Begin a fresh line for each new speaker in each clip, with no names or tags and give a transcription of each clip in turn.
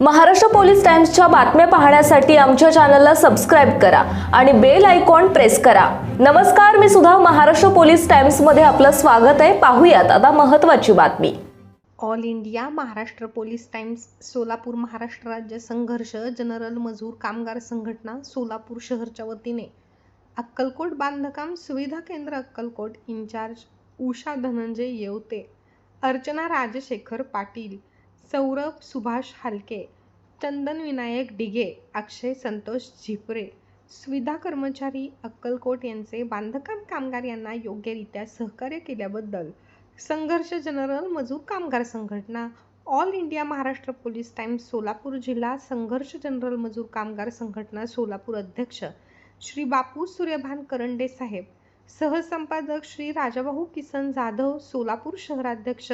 Maharashtra police टाइम्सच्या बातम्या पाहण्यासाठी आमच्या चॅनलला सबस्क्राईब करा आणि बेल आयकॉन प्रेस करा. नमस्कार मी सुद्धा महाराष्ट्र पोलीस टाइम्समध्ये आपलं स्वागत आहे. पाहूयात आता महत्त्वाची बातमी.
All India Maharashtra Police Times Solapur Maharashtra राज्य संघर्ष जनरल मजूर कामगार संघटना सोलापूर शहरच्या वतीने. अक्कलकोट बांधकाम सुविधा केंद्र अक्कलकोट इन्चार्ज उषा धनंजय येवते. अर्चना राजशेखर पाटील सौरभ सुभाष हालके चंदन विनायक डिगे अक्षय संतोष झिपरे सुविधा कर्मचारी अक्कलकोट यांचे बांधकाम कामगार यांना योग्यरित्या सहकार्य केल्याबद्दल संघर्ष जनरल मजूर कामगार संघटना All India Maharashtra Police Times Solapur जिल्हा संघर्ष जनरल मजूर कामगार संघटना सोलापूर अध्यक्ष श्री बापू सूर्यभान करंडे साहेब सहसंपादक श्री राजाभाऊ किसन जाधव सोलापूर शहराध्यक्ष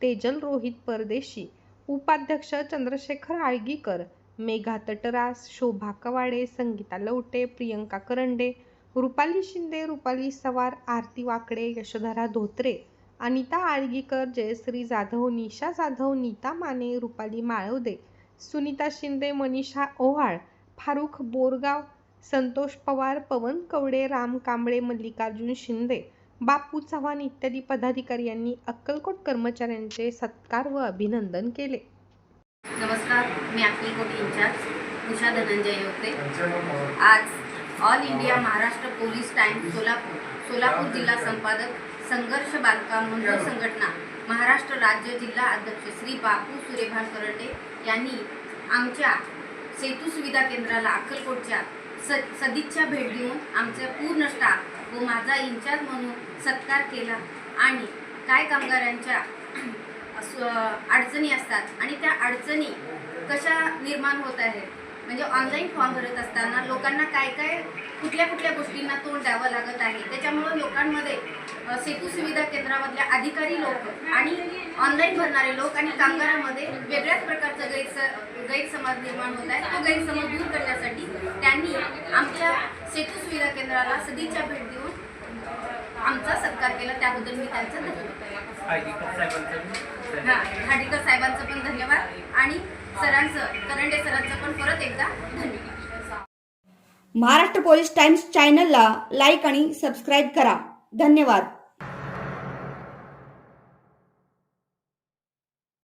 तेजल रोहित परदेशी उपाध्यक्ष चंद्रशेखर आळगीकर मेघा तटरास शोभा कवाडे संगीता लवटे प्रियंका करंडे रुपाली शिंदे रुपाली सवार आरती वाकडे यशोधरा धोत्रे अनिता आळगीकर जयश्री जाधव निशा जाधव नीता माने रुपाली माळवदे सुनीता शिंदे मनीषा ओहाळ फारुख बोरगाव संतोष पवार पवन कवडे राम कांबळे मल्लिकार्जुन शिंदे बापू चव्हाण इत्यादी पदाधिकारी यांनी अक्कलकोट कर्मचाऱ्यांचे सत्कार व अभिनंदन केले.
नमस्कार मी अक्कलकोट इंचार्ज उषा धनंजय होते. आज All India Maharashtra Police Times Solapur Solapur जिल्हा संपादक संघर्ष बांधकाम मंजूर संघटना महाराष्ट्र राज्य जिल्हा अध्यक्ष श्री बापू सूर्यभान करंडे यांनी आमच्या सेतू सुविधा केंद्राला अक्कलकोटच्या स सदिच्छा भेट देऊन आमचा पूर्ण स्टाफ व माझा इंचार्ज म्हणून सत्कार केला. आणि काय कामगारांच्या अडचणी असतात आणि त्या अडचणी कशा निर्माण होत आहेत? म्हणजे ऑनलाईन फॉर्म भरत असताना लोकांना काय काय कुठल्या कुठल्या गोष्टींना तोंड द्यावं लागत आहे? त्याच्यामुळं लोकांमध्ये सेतू सुविधा केंद्रामधल्या अधिकारी लोक आणि ऑनलाईन भरणारे लोक आणि कामगारांमध्ये वेगळ्याच प्रकारचा गैरस गैरसमज निर्माण होत आहे. तो गैरसमज दूर करण्यासाठी त्यांनी आमच्या सेतू सुविधा केंद्राला सदिच्छा भेट देऊन आमचा सत्कार केला. त्याबद्दल मी त्यांचा धन्यवाद. हा साहेबांचं पण धन्यवाद. आणि सरांचं करंडे सरांचं पण परत एकदा धन्यवाद.
महाराष्ट्र पोलीस टाइम्स चॅनलला लाईक आणि सबस्क्राईब करा. धन्यवाद.